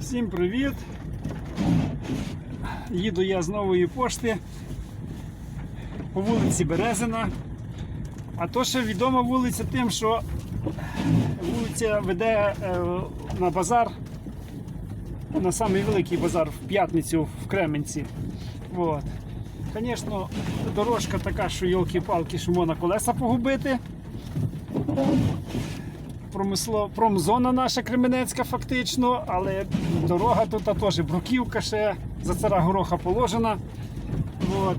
Всім привіт! Їду я з нової пошти по вулиці Березина. А то ще відома вулиця тим, що вулиця веде е, на базар, на самий великий базар в п'ятницю в Кременці. От. Звісно, дорожка така, що йолки-палки, що можна колеса погубити. Промисло, промзона наша Кременецька фактично, але дорога тут теж бруківка ще, за цара гороха положена. От.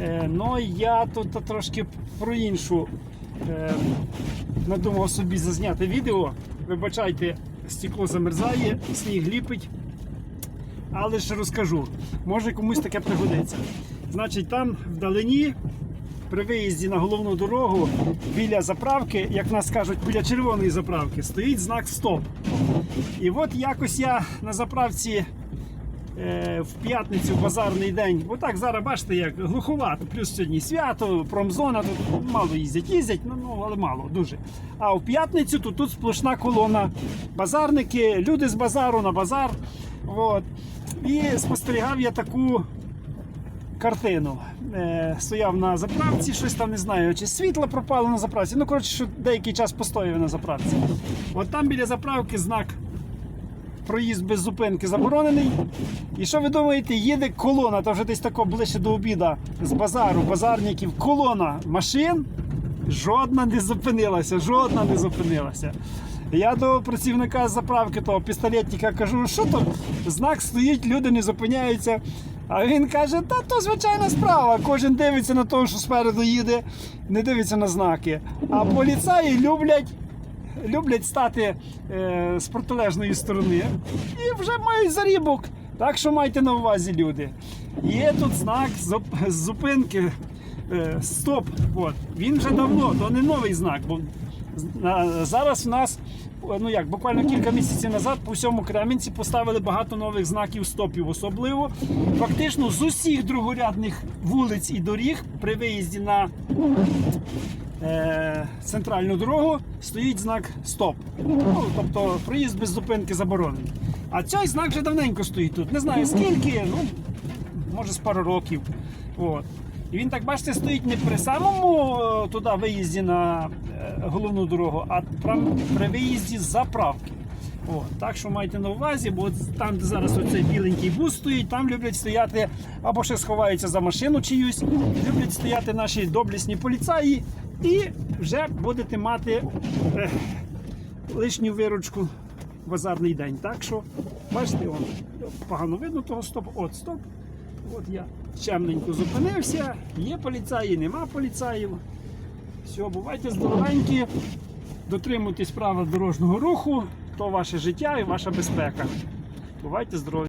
Е, ну я тут трошки про іншу е, надумав собі зазняти відео. Вибачайте, стекло замерзає, сніг ліпить. Але ж розкажу, може комусь таке пригодиться. Значить, там вдалині, при виїзді на головну дорогу, біля заправки, як нас кажуть, біля червоної заправки, стоїть знак Стоп. І от якось я на заправці е, в п'ятницю, базарний день, отак зараз бачите, як глуховато, плюс сьогодні свято, промзона, тут мало їздять, їздять, ну, ну але мало, дуже. А в п'ятницю тут, тут сплошна колона. Базарники, люди з базару на базар. От. І спостерігав я таку картину. Е, стояв на заправці, щось там не знаю, чи світло пропало на заправці. Ну, коротше, що деякий час постояв на заправці. От там біля заправки знак проїзд без зупинки заборонений. І що ви думаєте, їде колона, то вже десь тако ближче до обіда з базару, базарників, колона машин. Жодна не зупинилася, жодна не зупинилася. Я до працівника заправки того пістолетника кажу, що то знак стоїть, люди не зупиняються. А він каже, та то звичайна справа. Кожен дивиться на того, що спереду їде, не дивиться на знаки. А поліцаї люблять люблять стати е, з протилежної сторони і вже мають зарібок. Так що майте на увазі, люди. Є тут знак зуп- зупинки. е, Стоп. От. Він вже давно, то не новий знак. Бо зараз в нас, ну як, буквально кілька місяців назад по всьому Кременці поставили багато нових знаків стопів. Особливо фактично з усіх другорядних вулиць і доріг при виїзді на е, центральну дорогу стоїть знак Стоп. Ну, тобто проїзд без зупинки заборонений. А цей знак вже давненько стоїть тут. Не знаю скільки, ну може з пару років. От. І він так бачите, стоїть не при самому е, туди виїзді на е, головну дорогу, а при виїзді з заправки. О, так що майте на увазі, бо там, де зараз оцей біленький бус стоїть, там люблять стояти або ще сховаються за машину чиюсь, люблять стояти наші доблісні поліцаї, і вже будете мати е, лишню виручку в базарний день. Так що, бачите, он, погано видно того стопу. От стоп. От я чемненько зупинився, є поліцаї, нема поліцаїв. Все, бувайте здоровенькі, дотримуйтесь правил дорожнього руху, то ваше життя і ваша безпека. Бувайте здорові!